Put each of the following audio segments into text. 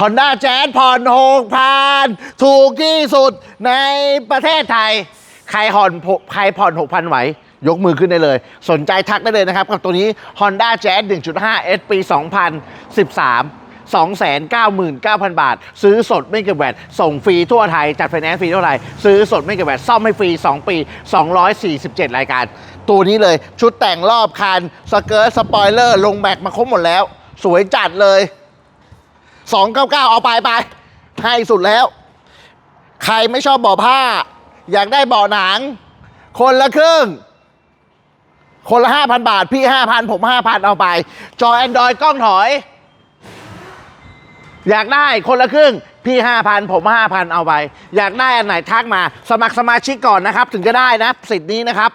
Honda Jazz ผ่อนหกพันถูกที่สุดในประเทศไทย ใครผ่อนใครผ่อนหกพันไหวยกมือขึ้นได้เลย สนใจทักได้เลยนะครับ กับตัวนี้ Honda Jazz 1.5 S ปี 2013 299,000 บาท ซื้อสดไม่เก็บแวดส่งฟรีทั่วไทย จัดไฟแนนซ์ฟรีทั่วไทย ซื้อสดไม่เก็บแวดซ่อมให้ฟรี 2 ปี 247 รายการ ตัวนี้เลยชุดแต่งรอบคัน สเกิร์ตสปอยเลอร์ ลงแม็กมาครบหมดแล้ว สวยจัดเลย 299 เอาไปไป ให้สุดแล้ว ใครไม่ชอบเบ่อผ้า อยากได้เบ่อหนัง คนละครึ่ง คนละ 5,000 บาท พี่ 5,000 ผม 5,000 เอาไป จอ Android กล้องถอย อยากได้คนละครึ่ง พี่ 5,000 ผม 5,000 เอาไป อยากได้อันไหนทักมา สมัครสมาชิกก่อนนะครับ ถึงจะได้นะ สิทธิ์นี้นะครับ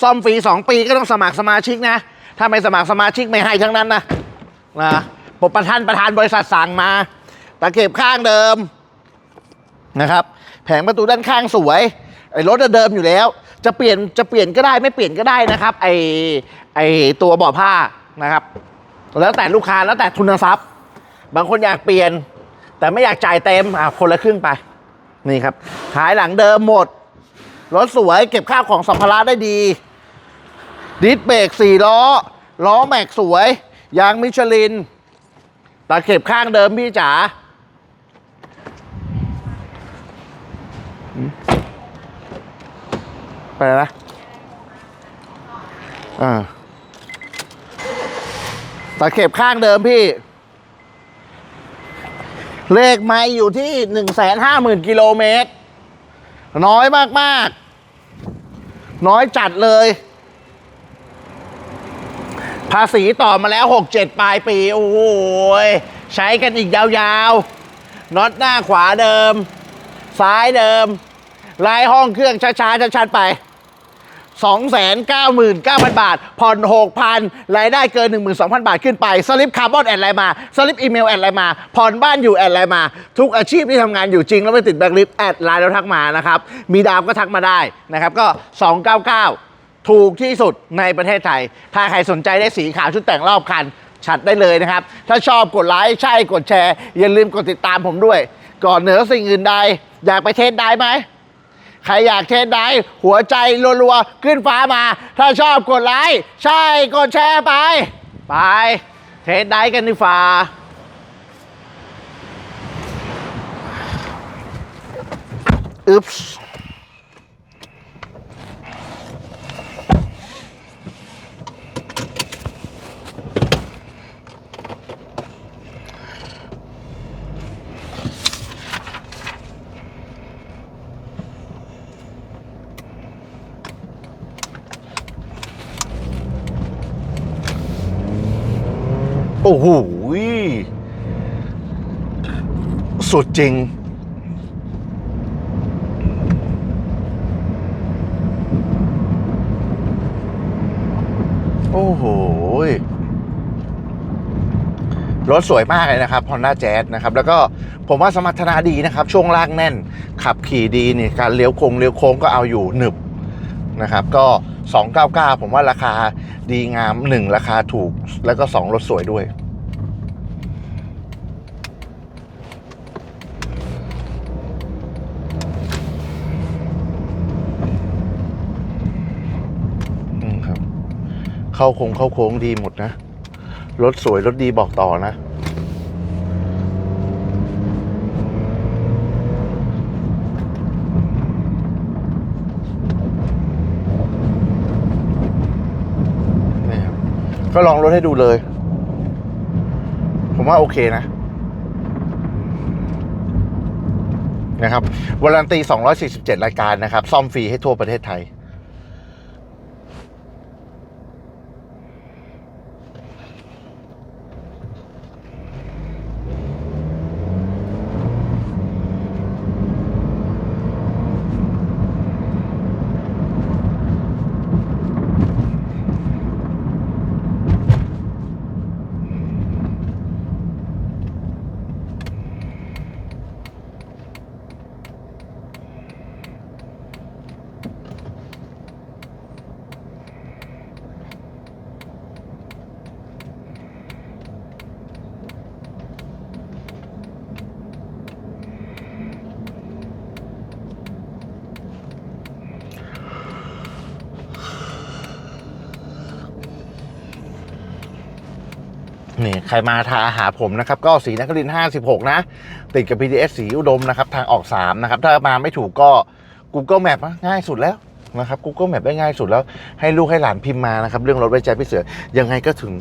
ซ่อมฟรี 2 ปีก็ต้องสมัครสมาชิกนะ ถ้าไม่สมัครสมาชิกไม่ให้ทั้งนั้นนะนะ ผมประธานประธานบริษัทสั่งมาตะเข็บข้างเดิมนะครับ แผงประตูด้านข้างสวยไอ้รถเดิมอยู่แล้ว จะเปลี่ยนจะเปลี่ยนก็ได้ไม่เปลี่ยนก็ได้นะครับ ไอ้ไอ้ตัวเบาะผ้านะครับ แล้วแต่ลูกค้าแล้วแต่ทุนทรัพย์ บางคนอยากเปลี่ยน แต่ไม่อยากจ่ายเต็มอะคนละครึ่งไปนี่ครับขายหลังเดิมหมดรถสวยเก็บข้าวของสัมภาระได้ดี ดิสเบรกสี่ล้อ ล้อแม็กสวย ยางมิชลิน ตาเข็บข้างเดิมพี่จ๋าไปแล้วนะอ่าตาเข็บข้างเดิมพี่ เลขไม่อยู่ที่หนึ่งแสนห้าหมื่นกิโลเมตร น้อยมาก ๆ น้อยจัดเลย ภาษีต่อมาแล้ว 6-7 ปลายปี โอ้ยใช้กันอีกยาวๆน็อตหน้าขวาเดิม ซ้ายเดิมลายห้องเครื่องช้าๆชัดๆไป 299,000 บาท ผ่อน 6,000 รายได้เกิน 12,000 บาทขึ้นไป สลิปคาร์บอนแอดไลน์มา สลิปอีเมลแอดไลน์มา ผ่อนบ้านอยู่แอดไลน์มา ทุกอาชีพที่ทำงานอยู่จริง แล้วไม่ติดแบล็คลิสต์แอดไลน์แล้วทักมานะครับ มีดาวก็ทักมาได้นะครับ ก็ 299 ถูกที่สุดในประเทศไทย ถ้าใครสนใจได้สีขาวชุดแต่งรอบคัน ชัดได้เลยนะครับ ถ้าชอบกดไลค์ใช่กดแชร์ อย่าลืมกดติดตามผมด้วย ก่อนเหนือสิ่งอื่นใด อยากไปเทสได้ไหมใครอยากเทสได้หัวใจรัวๆขึ้นฟ้ามา ถ้าชอบกดไลค์ใช่กดแชร์ไป ไป เทสได้กันดีฟ้าอึ๊บ โอ้โหสุดจริง โอ้โห รถสวยมากเลยนะครับ Honda Jazz นะครับ แล้วก็ผมว่าสมรรถนะดีนะครับ ช่วงล่างแน่น ขับขี่ดีนี่ การเลี้ยวโค้งเลี้ยวโค้งก็เอาอยู่หนึบนะครับ ก็ 299 ผมว่าราคาดีงาม 1 ราคาถูก แล้วก็ 2 รถสวยด้วยอืมครับเข้าโค้งเข้าโค้งดีหมดนะ รถสวย รถดีบอกต่อนะ นี่ครับ ก็ลองรถให้ดูเลย ผมว่าโอเคนะนะครับวารันตี 247 รายการนะครับ ซ่อมฟรีให้ทั่วประเทศไทย นี่ใครมาทาหาผมนะครับ ก็สีนคริน56 นะ ติดกับ PDS สีอุดมนะครับ ทางออก 3 นะครับ ถ้ามาไม่ถูกก็ Google Map ง่ายสุดแล้วนะครับ Google Map ได้ง่ายสุดแล้ว ให้ลูกให้หลานพิมพ์มานะครับ เรื่องรถไว้ใจพี่เสือ ยังไงก็ถึง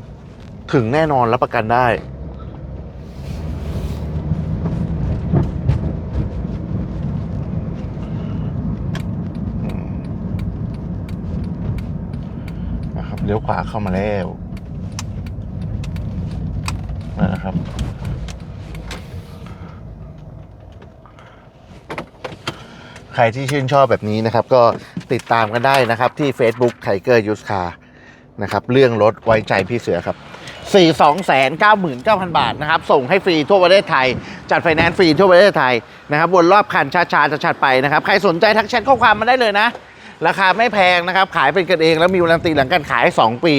ถึงแน่นอนรับประกันได้นะครับเลี้ยวขวาเข้ามาแล้ว นะครับ ใครที่ชื่นชอบแบบนี้นะครับ ก็ติดตามกันได้นะครับ ที่ Facebook ไ i เกอร์ยูสคานะครับเรื่องรถไว้ใจพี่เสือครับ 4 2 9 9 0 0 0 บาทนะครับ ส่งให้ฟรีทั่วประเทศไทย จัดไฟแนนซ์ฟรีทั่วประเทศไทยนะครับวนรอบคันช้าๆจะชัดไปนะครับ ใครสนใจทักแชทข้อความมาได้เลยนะ ราคาไม่แพงนะครับ ขายเป็นกันเองแล้วมีวารันตีหลังการขาย 2 ปี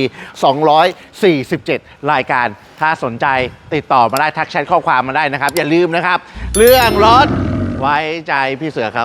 247 รายการ ถ้าสนใจติดต่อมาได้ทักแชทข้อความมาได้นะครับ อย่าลืมนะครับ เรื่องรถไว้ใจพี่เสือครับ